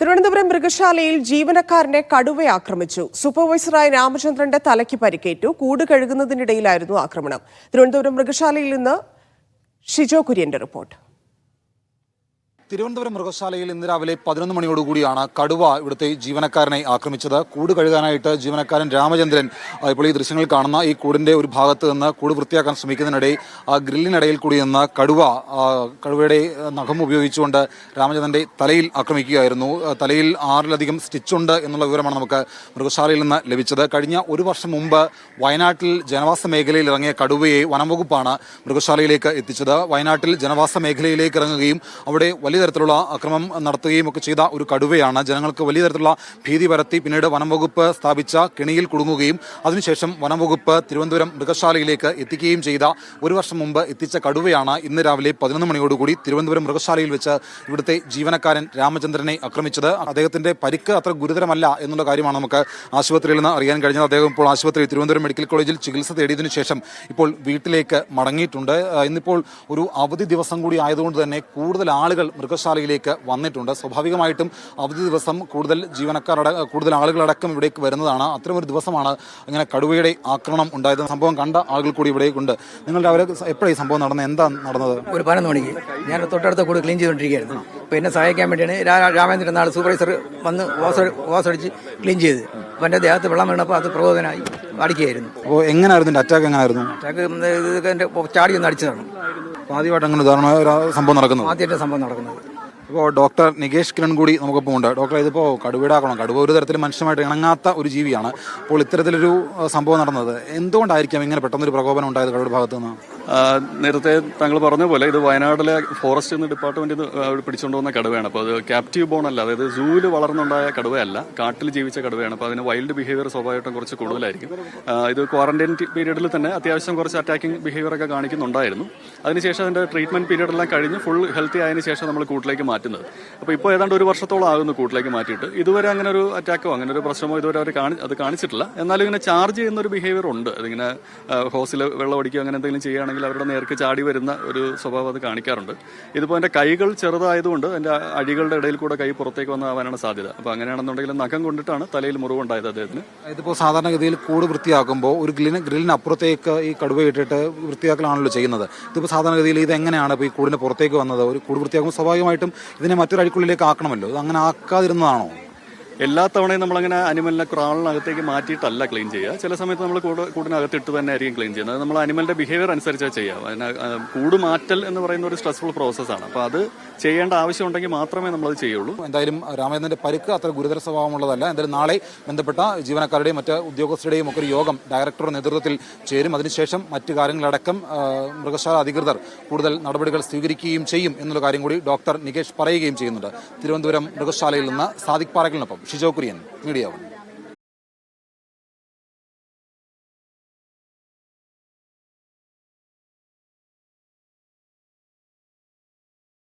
തിരുവനന്തപുരം മൃഗശാലയിൽ ജീവനക്കാരനെ കടുവ ആക്രമിച്ചു. സൂപ്പർവൈസറായ രാമചന്ദ്രന്റെ തലയ്ക്ക് പരിക്കേറ്റു. കൂട് കഴുകുന്നതിനിടയിലായിരുന്നു ആക്രമണം. തിരുവനന്തപുരം മൃഗശാലയിൽ നിന്ന് ഷിജോ കുര്യന്റെ റിപ്പോർട്ട്. തിരുവനന്തപുരം മൃഗശാലയിൽ ഇന്ന് രാവിലെ പതിനൊന്ന് മണിയോടുകൂടിയാണ് കടുവ ഇവിടുത്തെ ജീവനക്കാരനെ ആക്രമിച്ചത്. കൂട് കഴുകാനായിട്ട് ജീവനക്കാരൻ രാമചന്ദ്രൻ ഇപ്പോൾ ഈ ദൃശ്യങ്ങൾ കാണുന്ന ഈ കൂടിന്റെ ഒരു ഭാഗത്ത് നിന്ന് കൂട് വൃത്തിയാക്കാൻ ശ്രമിക്കുന്നതിനിടെ ആ ഗ്രില്ലിനിടയിൽ കൂടി നിന്ന് കടുവ കടുവയുടെ നഖം ഉപയോഗിച്ചുകൊണ്ട് രാമചന്ദ്രന്റെ തലയിൽ ആക്രമിക്കുകയായിരുന്നു. തലയിൽ ആറിലധികം സ്റ്റിച്ചുണ്ട് എന്നുള്ള വിവരമാണ് നമുക്ക് മൃഗശാലയിൽ നിന്ന് ലഭിച്ചത്. കഴിഞ്ഞ ഒരു വർഷം മുമ്പ് വയനാട്ടിൽ ജനവാസ മേഖലയിൽ ഇറങ്ങിയ കടുവയെ വനംവകുപ്പാണ് മൃഗശാലയിലേക്ക് എത്തിച്ചത്. വയനാട്ടിൽ ജനവാസ മേഖലയിലേക്ക് ഇറങ്ങുകയും അവിടെ വലിയ തരത്തിലുള്ള അക്രമം നടത്തുകയും ഒക്കെ ചെയ്ത ഒരു കടുവയാണ്. ജനങ്ങൾക്ക് വലിയ തരത്തിലുള്ള ഭീതി പരത്തി പിന്നീട് വനംവകുപ്പ് സ്ഥാപിച്ച കിണിയിൽ കുടുങ്ങുകയും അതിനുശേഷം വനംവകുപ്പ് തിരുവനന്തപുരം മൃഗശാലയിലേക്ക് എത്തിക്കുകയും ചെയ്ത ഒരു വർഷം മുമ്പ് എത്തിച്ച കടുവയാണ് ഇന്ന് രാവിലെ പതിനൊന്ന് മണിയോടുകൂടി തിരുവനന്തപുരം മൃഗശാലയിൽ വെച്ച് ഇവിടുത്തെ ജീവനക്കാരൻ രാമചന്ദ്രനെ ആക്രമിച്ചത്. അദ്ദേഹത്തിന്റെ പരിക്ക് അത്ര ഗുരുതരമല്ല എന്നുള്ള കാര്യമാണ് നമുക്ക് ആശുപത്രിയിൽ നിന്ന് അറിയാൻ കഴിഞ്ഞത്. അദ്ദേഹം ഇപ്പോൾ ആശുപത്രി തിരുവനന്തപുരം മെഡിക്കൽ കോളേജിൽ ചികിത്സ തേടിയതിനു ശേഷം ഇപ്പോൾ വീട്ടിലേക്ക് മടങ്ങിയിട്ടുണ്ട്. ഇന്നിപ്പോൾ ഒരു അവധി ദിവസം കൂടി ആയതുകൊണ്ട് തന്നെ കൂടുതൽ ആളുകൾ മൃഗശാലയിലേക്ക് വന്നിട്ടുണ്ട്. സ്വാഭാവികമായിട്ടും അവധി ദിവസം കൂടുതൽ ജീവനക്കാരട കൂടുതൽ ആളുകളടക്കം ഇവിടേക്ക് വരുന്നതാണ്. അത്തരമൊരു ദിവസമാണ് ഇങ്ങനെ കടുവയുടെ ആക്രമണം ഉണ്ടായത്. സംഭവം കണ്ട ആളുകൾ കൂടി ഇവിടേക്കുണ്ട്. നിങ്ങളുടെ അവരെ എപ്പോഴാണ് ഈ സംഭവം നടന്നത്? എന്താ നടന്നത്? ഒരു പതിനൊന്ന് മണിക്ക്. ഞാൻ തൊട്ടടുത്ത കൂടെ ക്ലീൻ ചെയ്തുകൊണ്ടിരിക്കുകയായിരുന്നു. അപ്പോൾ എന്നെ സഹായിക്കാൻ വേണ്ടിയാണ് രാമേന്ദ്രൻ നാൾ സൂപ്പർവൈസർ വന്ന് ഓസ് ഓസ് അടിച്ച് ക്ലീൻ ചെയ്ത്. അപ്പോൾ എന്റെ ദേഹത്ത് വെള്ളം വീണപ്പോൾ അത് പ്രബോധനായി അടിക്കുകയായിരുന്നു അപ്പോൾ എങ്ങനെയായിരുന്നു അറ്റാക്ക് എങ്ങനെയായിരുന്നു അറ്റാക്ക് ഇത് എന്റെ ചാടി ഒന്ന് അടിച്ചതാണ്. ആദ്യമായിട്ട് അങ്ങനെ ഉദാഹരണം ഒരു സംഭവം നടക്കുന്നത്. ആദ്യമായിട്ട് സംഭവം നടക്കുന്നത്. ഇപ്പോൾ ഡോക്ടർ നികേഷ് കിരൺ കൂടി നമുക്കിപ്പോൾ ഉണ്ട് ഡോക്ടർ ഇതിപ്പോൾ കടുവീടാക്കണം കടുവ ഒരു തരത്തിൽ മനുഷ്യമായിട്ട് ഇണങ്ങാത്ത ഒരു ജീവിയാണ്. അപ്പോൾ ഇത്തരത്തിലൊരു സംഭവം നടന്നത്. എന്തുകൊണ്ടായിരിക്കാം ഇങ്ങനെ പെട്ടെന്നൊരു പ്രകോപനം ഉണ്ടായത് കടുവയുടെ ഭാഗത്ത് നിന്ന് ആ, നേരത്തെ താങ്കൾ പറഞ്ഞ പോലെ ഇത് വയനാട്ടിലെ ഫോറസ്റ്റ് എന്ന ഡിപ്പാർട്ട്മെന്റിൽ നിന്ന് അവർ പിടിച്ചുകൊണ്ട് വന്ന കടുവയാണ്. അപ്പോൾ അത് ക്യാപ്റ്റീവ് ബോൺ അല്ല. അതായത് സൂവിൽ വളർന്നുണ്ടായ കടുവയല്ല. കാട്ടിൽ ജീവിച്ച കടുവയാണ്. അപ്പോൾ അതിന് വൈൽഡ് ബിഹേവിയർ സ്വാഭാവികമായിട്ടും കുറച്ച് കൂടുതലായിരിക്കും. ഇത് ക്വാറന്റൈൻ പീരീഡിൽ തന്നെ അത്യാവശ്യം കുറച്ച് അറ്റാക്കിംഗ് ബിഹേവിയർ ഒക്കെ കാണിക്കുന്നുണ്ടായിരുന്നു. അതിനുശേഷം അതിന്റെ ട്രീറ്റ്മെന്റ് പീരീഡ് എല്ലാം കഴിഞ്ഞ് ഫുൾ ഹെൽത്തി ആയതിന് ശേഷം നമ്മൾ കൂട്ടിലേക്ക് മാറ്റുന്നത്. അപ്പോൾ ഇപ്പോൾ ഏതാണ്ട് ഒരു വർഷത്തോളം ആകുന്നു കൂട്ടിലേക്ക് മാറ്റിയിട്ട്. ഇതുവരെ അങ്ങനെ ഒരു അറ്റാക്കോ അങ്ങനെ ഒരു പ്രശ്നമോ ഇതുവരെ അവർ കാണി അത് കാണിച്ചിട്ടില്ല. എന്നാലും ഇങ്ങനെ ചാർജ് ചെയ്യുന്ന ഒരു ബിഹേവിയർ ഉണ്ട്. അതിങ്ങനെ ഹോസിൽ വെള്ളം അടിക്കുകയോ അങ്ങനെ എന്തെങ്കിലും ചെയ്യുകയാണെങ്കിൽ അവരുടെ നേർക്ക് ചാടി വരുന്ന ഒരു സ്വഭാവം അത് കാണിക്കാറുണ്ട്. ഇതിപ്പോൾ എന്റെ കൈകൾ ചെറുതായതുകൊണ്ട് എന്റെ അഴികളുടെ ഇടയിൽ കൂടെ കൈ പുറത്തേക്ക് വന്നാവാനാണ് സാധ്യത. അപ്പോൾ അങ്ങനെയാണെന്നുണ്ടെങ്കിൽ നഖം കൊണ്ടിട്ടാണ് തലയിൽ മുറിവുണ്ടായത് അദ്ദേഹത്തിന്. ഇതിപ്പോൾ സാധാരണഗതിയിൽ കൂട് വൃത്തിയാക്കുമ്പോൾ ഒരു ഗ്രില്ലിന് ഗ്രില്ലിന് അപ്പുറത്തേക്ക് ഈ കടുവ ഇട്ടിട്ട് വൃത്തിയാക്കലാണല്ലോ ചെയ്യുന്നത്. ഇതിപ്പോൾ സാധാരണഗതിയിൽ ഇത് എങ്ങനെയാണ് ഇപ്പോൾ ഈ കൂടിന് പുറത്തേക്ക് വന്നത്? ഒരു കൂട് വൃത്തിയാക്കുമ്പോൾ സ്വാഭാവികമായിട്ടും ഇതിനെ മറ്റൊരു അഴിക്കുള്ളിലേക്ക് ആക്കണമല്ലോ. ഇത് അങ്ങനെ ആക്കാതിരുന്നതാണോ? എല്ലാ തവണയും നമ്മളങ്ങനെ അനിമലിനെ ക്രാളിനകത്തേക്ക് മാറ്റിയിട്ടല്ല ക്ലീൻ ചെയ്യുക. ചില സമയത്ത് നമ്മൾ കൂട് കൂടിനകത്തിട്ട് തന്നെ ആയിരിക്കും ക്ലീൻ ചെയ്യുന്നത്. നമ്മൾ അനിമലിന്റെ ബിഹേവിയർ അനുസരിച്ചാണ് ചെയ്യുക. അതിന് കൂട് മാറ്റൽ എന്ന് പറയുന്ന ഒരു സ്ട്രെസ്ഫുൾ പ്രോസസ്സാണ് അപ്പോൾ അത് ചെയ്യേണ്ട ആവശ്യമുണ്ടെങ്കിൽ മാത്രമേ നമ്മൾ അത് ചെയ്യുള്ളൂ. എന്തായാലും രാമചന്ദ്രന്റെ പരിക്ക് അത്ര ഗുരുതര സ്വഭാവമുള്ളതല്ല. എന്തായാലും നാളെ ബന്ധപ്പെട്ട ജീവനക്കാരുടെയും മറ്റ് ഉദ്യോഗസ്ഥരുടെയും ഒക്കെ ഒരു യോഗം ഡയറക്ടറുടെ നേതൃത്വത്തിൽ ചേരും. അതിനുശേഷം മറ്റു കാര്യങ്ങളടക്കം മൃഗശാല അധികൃതർ കൂടുതൽ നടപടികൾ സ്വീകരിക്കുകയും ചെയ്യും എന്നുള്ള കാര്യം കൂടി ഡോക്ടർ നികേഷ് പറയുകയും ചെയ്യുന്നുണ്ട്. തിരുവനന്തപുരം മൃഗശാലയിൽ നിന്ന് Sadiq പാറക്കലിനൊപ്പം. Shijo Kurian media one.